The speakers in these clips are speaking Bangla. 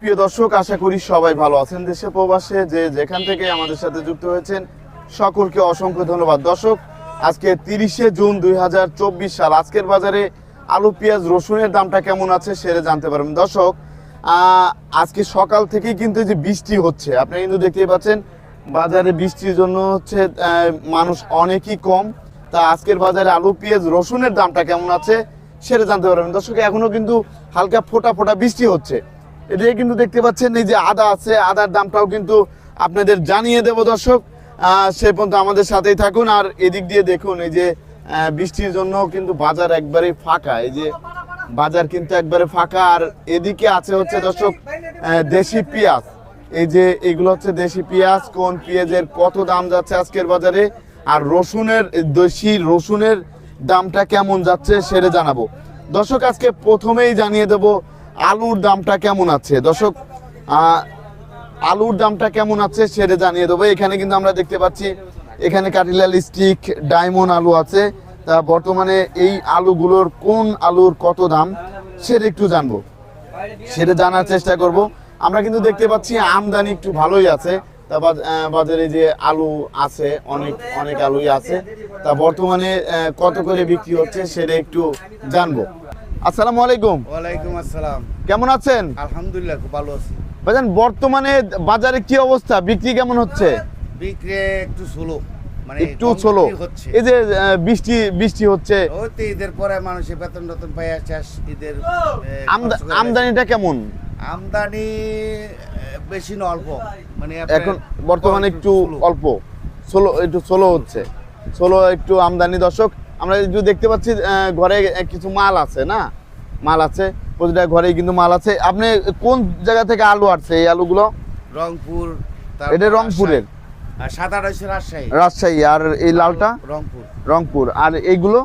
প্রিয় দর্শক, আশা করি সবাই ভালো আছেন দেশে প্রবাসে, যে যেখান থেকে আমাদের সাথে যুক্ত হয়েছেন, সকলকে অসংখ্য ধন্যবাদ। দর্শক, আজকে তিরিশে জুন দুই হাজার চব্বিশ সাল, আজকের বাজারে আলু, পেঁয়াজ, রসুনের দামটা কেমন আছে সেরে জানতে পারবেন। দর্শক আজকে সকাল থেকেই কিন্তু যে বৃষ্টি হচ্ছে আপনি কিন্তু দেখতেই পাচ্ছেন, বাজারে বৃষ্টির জন্য হচ্ছে মানুষ অনেকই কম। তা আজকের বাজারে আলু, পেঁয়াজ, রসুনের দামটা কেমন আছে সেটা জানতে পারবেন। দর্শক, এখনও কিন্তু হালকা ফোটা ফোটা বৃষ্টি হচ্ছে। এদিকে কিন্তু দেখতে পাচ্ছেন এই যে আদা আছে, আদার দামটাও কিন্তু আপনাদের জানিয়ে দেব দর্শক। সে পর্যন্ত আমাদের সাথেই থাকুন আর এদিক দিয়ে দেখুন এই যে বৃষ্টির জন্য কিন্তু বাজার একবারে ফাঁকা। এই যে বাজার কিন্তু একবারে ফাঁকা আর এদিকে আছে হচ্ছে দর্শক দেশি পেঁয়াজ। এই যে এগুলো হচ্ছে দেশি পেঁয়াজ, কোন পেঁয়াজের কত দাম যাচ্ছে আজকের বাজারে আর রসুনের, দেশি রসুনের দামটা কেমন যাচ্ছে সেটা জানাব। দর্শক, আজকে প্রথমেই জানিয়ে দেব আলুর দামটা কেমন আছে? দর্শক আলুর দামটা কেমন আছে সেটা জানিয়ে দেবো। এখানে কিন্তু আমরা দেখতে পাচ্ছি, এখানে কাটিলাল স্টিক ডায়মন্ড আলু আছে। তা বর্তমানে এই আলুগুলোর কোন আলুর কত দাম সেটা একটু জানব। সেটা জানার চেষ্টা করব। আমরা কিন্তু দেখতে পাচ্ছি আমদানি একটু ভালোই আছে। তা বাজারে যে আলু আছে, অনেক অনেক আলুই আছে। তা বর্তমানে কত করে বিক্রি হচ্ছে সেটা একটু জানব। আসসালামু আলাইকুম। ওয়ালাইকুম আসসালাম। কেমন আছেন? আলহামদুলিল্লাহ খুব ভালো আছি। ভাইজান বর্তমানে বাজারে কি অবস্থা? বিক্রি কেমন হচ্ছে? বিক্রি একটু স্লো মানে একটু এই যে বৃষ্টি বৃষ্টি হচ্ছে। ঈদের পরে মানুষের বেতন ঈদের আমদানিটা কেমন? আমদানি বেশি না অল্প। মানে এখন বর্তমানে একটু অল্প। সোলো একটু সোলো হচ্ছে। সোলো একটু আমদানি দর্শক আমরা একটু দেখতে পাচ্ছি ঘরে কিছু মাল আছে না? মাল আছে প্রতিটা ঘরে কিন্তু মাল আছে। আপনি কোন জায়গা থেকে আলু আসছে এই আলুগুলো? রংপুর এটা রংপুরের। রাজশাহী। আর রাজশাহী। রাজশাহী আর এই লালটা? রংপুর। রংপুর। আর এইগুলো?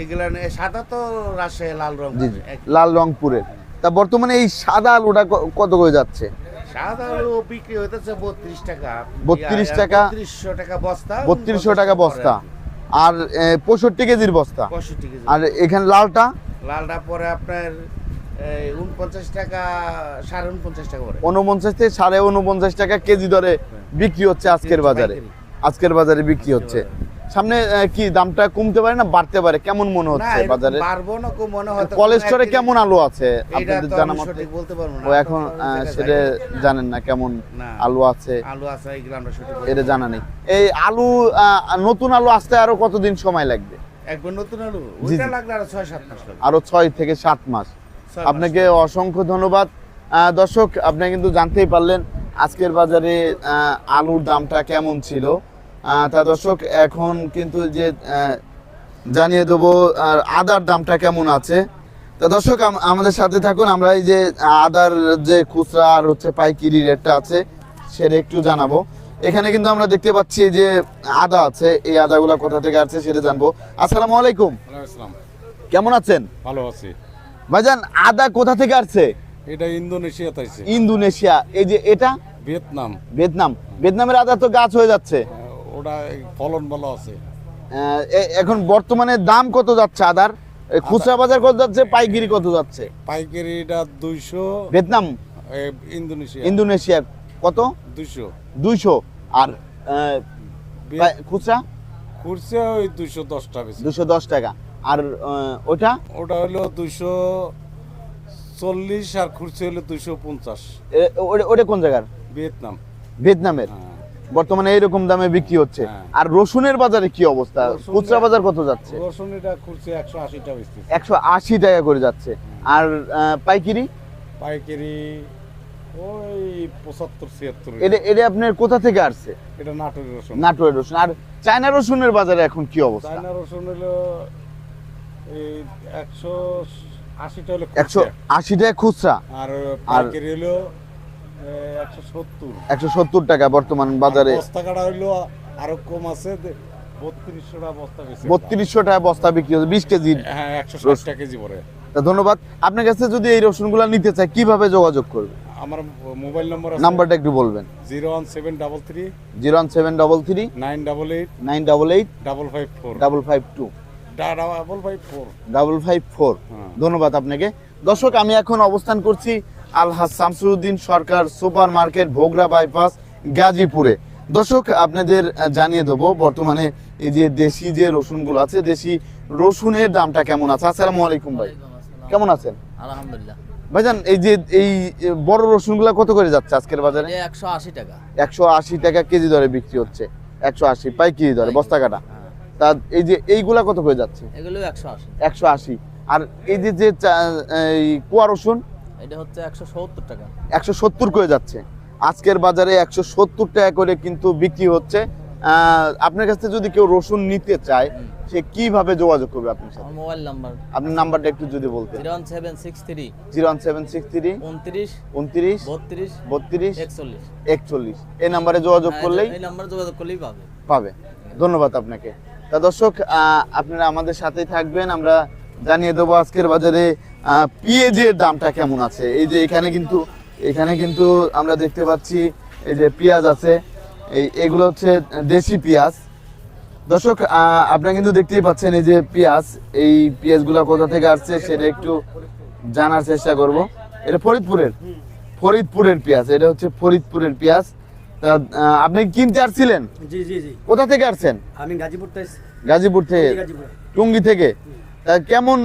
এইগুলা সাদা তো রাজশাহী লাল জি লাল রংপুরের। তা বর্তমানে এই সাদা আলুটা কত করে যাচ্ছে? সাদা আলু বিক্রি হইতেছে বত্রিশ টাকা। 32 টাকা? বত্রিশশো টাকা বস্তা বত্রিশশো টাকা বস্তা। আর পঁয়ষট্টি কেজির বস্তা। আর এখানে লালটা? লালটা পরে আপনার উনপঞ্চাশ টাকা সাড়ে উনপঞ্চাশ টাকা পরে। উনপঞ্চাশ থেকে সাড়ে উনপঞ্চাশ টাকা কেজি দরে বিক্রি হচ্ছে আজকের বাজারে। আজকের বাজারে বিক্রি হচ্ছে। সামনে কি দামটা কমতে পারে না বাড়তে পারে? কেমন মনে হচ্ছে বাজারে? পারব না কো মনে হয় কলেস্টরে কেমন আলু আছে? আপনাদের জানা মতে। বলতে পারব না ও এখন সেটা জানেন না কেমন আলু আছে। আলু আছে এগুলো আমরা সঠিক এটা জানা নেই। এই আলু নতুন আলু আসতে আরও কতদিন সময় লাগবে? একবার নতুন আলু ওইটা। লাগলে আরও ছয় সাত মাস লাগবে। আরও ছয় থেকে সাত মাস। আপনাকে অসংখ্য ধন্যবাদ। দর্শক আপনি কিন্তু জানতেই পারলেন আজকের বাজারে আলুর দামটা কেমন ছিল। তা দর্শক এখন কিন্তু যে জানিয়ে দেবো আর আদার দামটা কেমন আছে। তা দর্শক আম- আমাদের সাথে থাকুন আমরা এই যে আদার যে খুচরা আর হচ্ছে পাইকিরি রেটটা আছে সেটা একটু জানাব। এখানে কিন্তু আমরা দেখতে পাচ্ছি যে আদা আছে এই আদাগুলা কোথা থেকে আছে সেটা জানব। আসসালামু আলাইকুম। আসসালাম। কেমন আছেন? ভালো আছি। ভাইজান আদা কোথা থেকে আসছে? এটা ইন্দোনেশিয়াতে আছে ইন্দোনেশিয়া এই যে এটা? ভিয়েতনাম। ভিয়েতনাম। ভিয়েতনামের আদা তো গাছ হয়ে যাচ্ছে। আহ, ওটা ফলন ভালো আছে। এখন বর্তমানে দাম কত যাচ্ছে আদার? খুচরা বাজার কত যাচ্ছে পাইকারি কত যাচ্ছে? পাইকারিটা দুইশো ভিয়েতনাম? ইন্দোনেশিয়া। ইন্দোনেশিয়া কত? দুইশো। দুইশো। আর খুচরা? খুরসে ওই দুইশো দশটা বেশি। দুশো দশ টাকা। আর ওটা ওটা হলো দুইশো চল্লিশ আর খুরসে হলো দুইশো পঞ্চাশ। ওটা কোন জায়গার? ভিয়েতনাম। ভিয়েতনামের। হ্যাঁ। বর্তমানে এইরকম দামে বিক্রি হচ্ছে। হ্যাঁ। আর রসুনের বাজারে কি অবস্থা? খুচরা বাজার কত যাচ্ছে? রসুন এটা খুরসে একশো আশি টাকা করে যাচ্ছে। আর পাইকারি? পাইকারি ওই এটা এটা আপনার কোথা থেকে আসছে? এটা নাটোরের রসুন। নাটোরের রসুন। আর চায়না রসুনের বাজারে এখন কি অবস্থা? চায়না রসুন হলো এই হলো খুচরা। আশি টাকা খুচরা। আর পাইকারি হলো একশো সত্তর। টাকা বর্তমান বাজারে। বস্তা কাটা হইল আরও কম আছে বত্রিশশো টাকা বস্তা বিক্রি হচ্ছে বিশ কেজি। হ্যাঁ কেজি পড়ে। তা ধন্যবাদ। আপনার কাছে যদি এই রসুনগুলো নিতে চায় কীভাবে যোগাযোগ করবে? আমার মোবাইল নম্বর আছে নাম্বারটা একটু বলবেন। Zero one seven double three. Zero one seven double three. Nine double eight. Nine double eight. Double five four. Double five two. Double five four. Double five four. হ্যাঁ। ধন্যবাদ আপনাকে। দর্শক আমি এখন অবস্থান করছি Alhaj Shamsuddin Sarkar super market Bhogra bypass গাজীপুরে। দর্শক আপনাদের জানিয়ে দেবো বর্তমানে এই যে দেশি যে রসুনগুলো আছে দেশি রসুনের দামটা কেমন আছে? আসসালামু আলাইকুম ভাই। কেমন আছেন? আলহামদুলিল্লাহ। ভাইজান এই যে এই বড় রসুনগুলো কত করে যাচ্ছে আজকের বাজারে? একশো আশি টাকা। একশো আশি টাকা কেজি দরে বিক্রি হচ্ছে। একশো আশি পাই কেজি দরে বস্তা কাটা। হ্যাঁ। তা এই যে এইগুলা কত করে যাচ্ছে? এগুলো একশো আশি। একশো আশি। আর এই যে যে এই কুয়া রসুন এটা হচ্ছে একশো সত্তর টাকা। একশো সত্তর করে যাচ্ছে। আজকের বাজারে একশো সত্তর টাকা করে কিন্তু বিক্রি হচ্ছে। আপনার কাছ যদি কেউ রসুন নিতে চায় সে কীভাবে যোগাযোগ করবে আপনার সাথে? Mobile number. আপনার নাম্বারটা একটু যদি সেভেন সিক্স থ্রি। উনত্রিশ। উনত্রিশ। বত্রিশ। বত্রিশ। একচল্লিশ। একচল্লিশ। এই নাম্বারে যোগাযোগ হ্যাঁ, করলেই এই নাম্বার যোগাযোগ করলেই পাবে। পাবে। ধন্যবাদ আপনাকে। তা দর্শক আপনারা আমাদের সাথেই থাকবেন। আমরা জানিয়ে দেবো আজকের বাজারে পেঁয়াজের দামটা কেমন আছে? এই যে এখানে কিন্তু এখানে কিন্তু আমরা দেখতে পাচ্ছি এই যে পেঁয়াজ আছে এই এগুলো হচ্ছে দেশি পেঁয়াজ। দর্শক আপনারা কিন্তু দেখতেই পাচ্ছেন এই যে পেঁয়াজ এই পেঁয়াজগুলো কোথা থেকে আসছে সেটা একটু জানার চেষ্টা করব। এটা ফরিদপুরের ফরিদপুরের পেঁয়াজ এটা হচ্ছে ফরিদপুরের পেঁয়াজ। তা আপনি কিনতে আসছিলেন? জি জি জি। কোথা থেকে আসছেন? আমি গাজীপুর থেকে গাজীপুর থেকে? টুঙ্গি থেকে? কেমন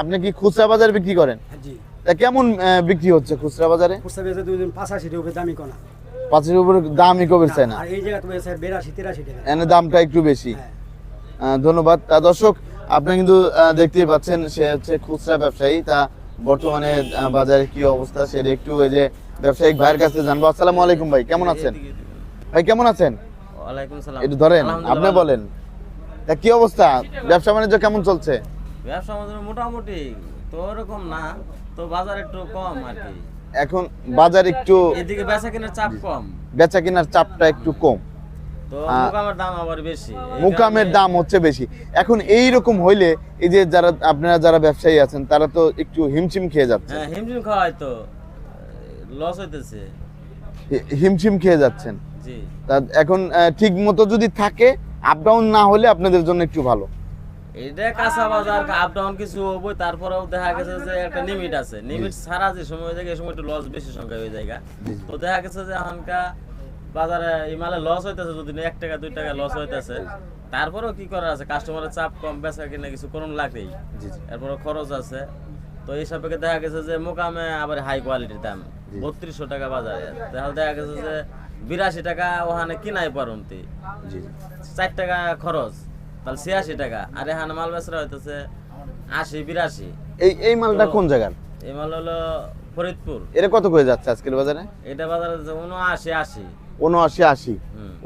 আপনি কি খুচরা বাজারে বিক্রি করেন? তা কেমন বিক্রি হচ্ছে খুচরা বাজারে? খুচরা বেচে দুদিন পাঁচাশি টাকা দামি কোনা পাঁচের উপরে দামই চায় না আর এই জায়গা তো বেচে বেরাশি তেরাশি টাকা। এনে দামটা একটু বেশি। হ্যাঁ। ধন্যবাদ। তা দর্শক আপনি কিন্তু দেখতেই পাচ্ছেন সে হচ্ছে খুচরা ব্যবসায়ী। তা বর্তমানে বাজারে কি অবস্থা সেটা একটু ওই যে ব্যবসায়িক ভাইয়ের কাছে জানব। আসসালামু আলাইকুম ভাই কেমন আছেন? ভাই কেমন আছেন? ওয়ালাইকুম সালাম। একটু ধরেন আপনি বলেন। তা কি অবস্থা? ব্যবসা বাণিজ্য কেমন চলছে? ব্যবসা আমাদের মোটামুটি তো ওরকম না তো বাজার একটু কম আর কি। এখন বাজার একটু এদিকে বেচা কেনার চাপ কম। বেচা কেনার চাপটা একটু কম। তো মুকামের দাম আবার বেশি। মুকামের দাম হচ্ছে বেশি। এখন এই রকম হইলে এই যে যারা আপনারা যারা ব্যবসায়ী আছেন তারা তো একটু হিমশিম খেয়ে যাচ্ছে। হ্যাঁ হিমশিম খাওয়াই তো। লস হইতেছে। হিমশিম খেয়ে যাচ্ছেন। জি। তা এখন ঠিক মতো যদি থাকে আপ ডাউন না হলে আপনাদের জন্য একটু ভালো। এটা কাঁচা বাজার আপ ডাউন কিছু হব তারপরেও দেখা গেছে যে একটা লিমিট আছে। লিমিট ছাড়া যে সময় যায় এই সময় একটু লস বেশি সংখ্যা হয়ে যায় তো দেখা গেছে যে এখনকার বাজারে এই মালে লস হইতেছে যদি এক টাকা দুই টাকা লস হইতেছে। তারপরেও কি করার আছে? কাস্টমারের চাপ কম বেচা কিনা কিছু করুন লাগবেই এরপরে খরচ আছে। তো এই সাপেক্ষে দেখা গেছে যে মোকামে আবার হাই কোয়ালিটির দাম। বত্রিশশো টাকা বাজারে। তাহলে দেখা গেছে যে বিরাশি টাকা ওখানে কিনাই পারন্তি চার টাকা খরচ তাহলে ছিয়াশি টাকা। আর এখানে মাল বেচরা হইতেছে আশি বিরাশি। এই এই মালটা কোন জায়গার? এই মাল হলো ফরিদপুর। এটা কত করে যাচ্ছে আজকের বাজারে? এটা বাজারে উনআশি আশি। উনআশি আশি।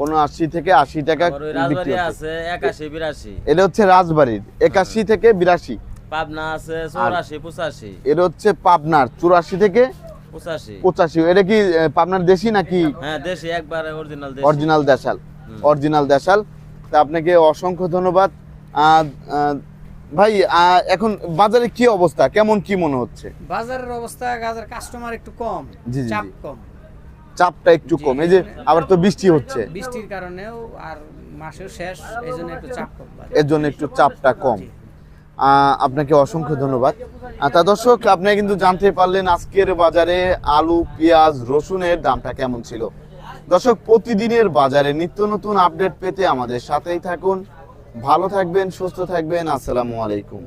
উনআশি থেকে আশি টাকা রাজবাড়ি আছে একাশি বিরাশি। এটা হচ্ছে রাজবাড়ির একাশি থেকে বিরাশি। পাবনা আছে চৌরাশি পঁচাশি। এটা হচ্ছে পাবনার চুরাশি থেকে পঁচাশি। এটা কি আহ, পাবনার দেশি নাকি? হ্যাঁ দেশি একবারে অরিজিনাল দেশি। অরিজিনাল দেশাল। অরিজিনাল দেশাল। তা আপনাকে অসংখ্য ধন্যবাদ। ভাই এখন বাজারে কি অবস্থা? কেমন কি মনে হচ্ছে? বাজারের অবস্থা গাজার কাস্টমার একটু কম জি, জি, চাপ কম। চাপটা একটু কম। এই যে আবার তো বৃষ্টি হচ্ছে। বৃষ্টির কারণেও আর মাসেও শেষ এই জন্য একটু চাপ কম বাজারে। এর জন্য একটু চাপটা কম। আপনাকে অসংখ্য ধন্যবাদ। তা দর্শক, আপনি কিন্তু জানতে পারলেন আজকের বাজারে আলু, পেঁয়াজ, রসুনের দামটা কেমন ছিল। দর্শক, প্রতিদিনের বাজারে নিত্য নতুন আপডেট পেতে আমাদের সাথেই থাকুন। ভালো থাকবেন, সুস্থ থাকবেন। আসসালামু আলাইকুম।